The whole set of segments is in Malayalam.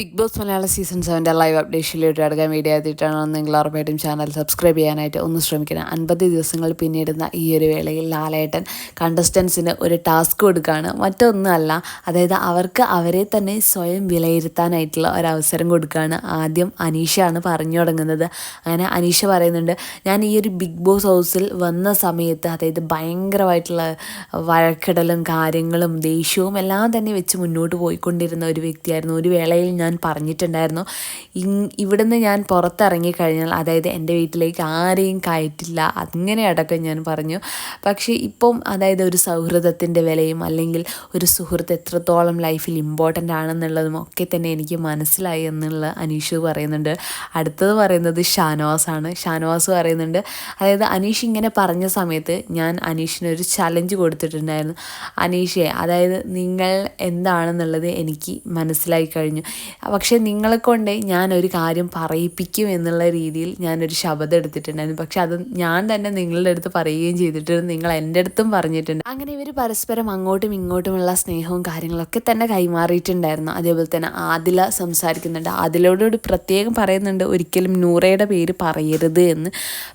ബിഗ് ബോസ് മലയാള സീസൺ സെവന്റെ ലൈവ് അപ്ഡേഷനിലോട്ട് അടുക്കാൻ വീഡിയോ എത്തിയിട്ടാണ് നിങ്ങൾ ഉറപ്പായിട്ടും ചാനൽ സബ്സ്ക്രൈബ് ചെയ്യാനായിട്ട് ഒന്ന് ശ്രമിക്കണം. അൻപത് ദിവസങ്ങൾ പിന്നിടുന്ന ഈ ഒരു വേളയിൽ ലാലേട്ടൻ കണ്ടസ്റ്റൻസിന് ഒരു ടാസ്ക് കൊടുക്കുകയാണ് മറ്റൊന്നുമല്ല അതായത് അവർക്ക് അവരെ തന്നെ സ്വയം വിലയിരുത്താനായിട്ടുള്ള ഒരവസരം കൊടുക്കുകയാണ് ആദ്യം അനീഷയാണ് പറഞ്ഞു തുടങ്ങുന്നത്. അങ്ങനെ അനീഷ പറയുന്നുണ്ട് ഞാൻ ഈ ഒരു ബിഗ് ബോസ് ഹൗസിൽ വന്ന സമയത്ത് അതായത് ഭയങ്കരമായിട്ടുള്ള വഴക്കിടലും കാര്യങ്ങളും ദേഷ്യവും എല്ലാം തന്നെ വെച്ച് മുന്നോട്ട് പോയിക്കൊണ്ടിരുന്ന ഒരു വ്യക്തിയായിരുന്നു. ഒരു വേളയിൽ ഞാൻ പറഞ്ഞിട്ടുണ്ടായിരുന്നു. ഇവിടുന്ന് ഞാൻ പുറത്തിറങ്ങി കഴിഞ്ഞാൽ അതായത് എന്റെ വീട്ടിലേക്ക് ആരെയും കയറ്റില്ല അങ്ങനെ അടക്കം ഞാൻ പറഞ്ഞു. പക്ഷേ ഇപ്പം അതായത് ഒരു സൗഹൃദത്തിന്റെ വിലയും അല്ലെങ്കിൽ ഒരു സുഹൃത്ത് എത്രത്തോളം ലൈഫിൽ ഇമ്പോർട്ടന്റ് ആണെന്നുള്ളതും ഒക്കെ തന്നെ എനിക്ക് മനസ്സിലായി എന്നുള്ള അനീഷ് പറയുന്നുണ്ട്. അടുത്തത് പറയുന്നത് ഷാനവാസാണ് ഷാനവാസ് പറയുന്നുണ്ട് അതായത് അനീഷ് ഇങ്ങനെ പറഞ്ഞ സമയത്ത് ഞാൻ അനീഷിന് ഒരു ചലഞ്ച് കൊടുത്തിട്ടുണ്ടായിരുന്നു. അനീഷെ അതായത് നിങ്ങൾ എന്താണെന്നുള്ളത് എനിക്ക് മനസ്സിലായി കഴിഞ്ഞു. പക്ഷേ നിങ്ങളെ കൊണ്ട് ഞാനൊരു കാര്യം പറയിപ്പിക്കും എന്നുള്ള രീതിയിൽ ഞാനൊരു ശബ്ദം എടുത്തിട്ടുണ്ടായിരുന്നു. പക്ഷെ അത് ഞാൻ തന്നെ നിങ്ങളുടെ അടുത്ത് പറയുകയും ചെയ്തിട്ടുണ്ട് നിങ്ങൾ എന്റെ അടുത്തും പറഞ്ഞിട്ടുണ്ട്. അങ്ങനെ ഇവർ പരസ്പരം അങ്ങോട്ടും ഇങ്ങോട്ടുമുള്ള സ്നേഹവും കാര്യങ്ങളൊക്കെ തന്നെ കൈമാറിയിട്ടുണ്ടായിരുന്നു. അതേപോലെ തന്നെ ആദില സംസാരിക്കുന്നുണ്ട്. ആദിലയോട് പ്രത്യേകം പറയുന്നുണ്ട്. ഒരിക്കലും നൂറയുടെ പേര് പറയരുത് എന്ന്.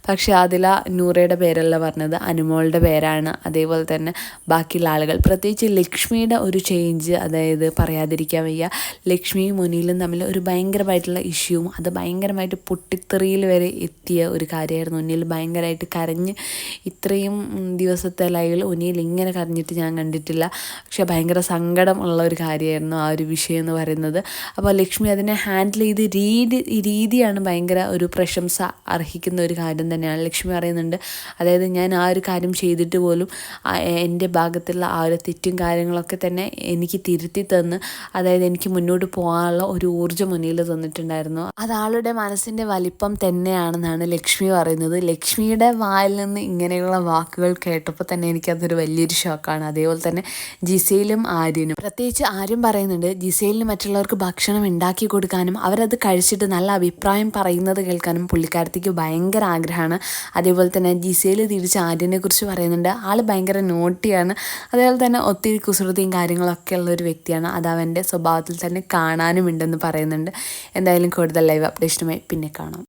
പക്ഷെ ആദില നൂറയുടെ പേരല്ല പറഞ്ഞത്. അനുമോളുടെ പേരാണ്. അതേപോലെ തന്നെ ബാക്കിയുള്ള ആളുകൾ. പ്രത്യേകിച്ച് ലക്ഷ്മിയുടെ ഒരു ചേഞ്ച് അതായത് പറയാതിരിക്കാൻ വയ്യ. ലക്ഷ്മിയും മുനിയിലും തമ്മിൽ ഒരു ഭയങ്കരമായിട്ടുള്ള ഇഷ്യൂവും അത് ഭയങ്കരമായിട്ട് പൊട്ടിത്തെറിയിൽ വരെ എത്തിയ ഒരു കാര്യമായിരുന്നു. ഉന്നിൽ ഭയങ്കരമായിട്ട് കരഞ്ഞ് ഇത്രയും ദിവസത്തെ ലൈവിൽ ഉന്നിയിൽ ഇങ്ങനെ കരഞ്ഞിട്ട് ഞാൻ കണ്ടിട്ടില്ല. പക്ഷെ ഭയങ്കര സങ്കടം ഉള്ള ഒരു കാര്യമായിരുന്നു ആ ഒരു വിഷയം എന്ന് പറയുന്നത്. അപ്പോൾ ലക്ഷ്മി അതിനെ ഹാൻഡിൽ ചെയ്ത് രീതി രീതിയാണ് ഭയങ്കര ഒരു പ്രശംസ അർഹിക്കുന്ന ഒരു കാര്യം തന്നെയാണ്. ലക്ഷ്മി പറയുന്നുണ്ട് അതായത് ഞാൻ ആ ഒരു കാര്യം ചെയ്തിട്ട് പോലും എന്റെ ഭാഗത്തുള്ള ആ ഒരു തെറ്റും കാര്യങ്ങളൊക്കെ തന്നെ എനിക്ക് തിരുത്തി തന്ന് അതായത് എനിക്ക് മുന്നോട്ട് പോകാനുള്ള ഒരു ഊർജം മുന്നിൽ തന്നിട്ടുണ്ടായിരുന്നു. അത് ആളുടെ മനസ്സിന്റെ വലിപ്പം തന്നെയാണെന്നാണ് ലക്ഷ്മി പറയുന്നത്. ലക്ഷ്മിയുടെ വായിൽ നിന്ന് ഇങ്ങനെയുള്ള വാക്കുകൾ കേട്ടപ്പോൾ തന്നെ എനിക്കതൊരു വലിയൊരു ഷോക്കാണ് അതേപോലെ തന്നെ ജിസയിലും ആര്യനും. പ്രത്യേകിച്ച് ആര്യം പറയുന്നുണ്ട് ജിസയിലിന് മറ്റുള്ളവർക്ക് ഭക്ഷണം ഉണ്ടാക്കി കൊടുക്കാനും അവരത് കഴിച്ചിട്ട് നല്ല അഭിപ്രായം പറയുന്നത് കേൾക്കാനും പുള്ളിക്കാരത്തേക്ക് ഭയങ്കര ആഗ്രഹമാണ്. അതേപോലെ തന്നെ ജിസയിൽ തിരിച്ച് ആര്യനെ കുറിച്ച് പറയുന്നുണ്ട്. ആൾ ഭയങ്കര നോട്ടിയാണ് അതേപോലെ തന്നെ ഒത്തിരി കുസൃതിയും കാര്യങ്ങളൊക്കെ ഉള്ള ഒരു വ്യക്തിയാണ്. അത് അവന്റെ സ്വഭാവത്തിൽ തന്നെ കാണാനുമുണ്ടെന്ന് പറയുന്നുണ്ട്. എന്തായാലും കൂടുതൽ ലൈവ് അപ്ഡേഷനുമായി പിന്നെ കാണാം.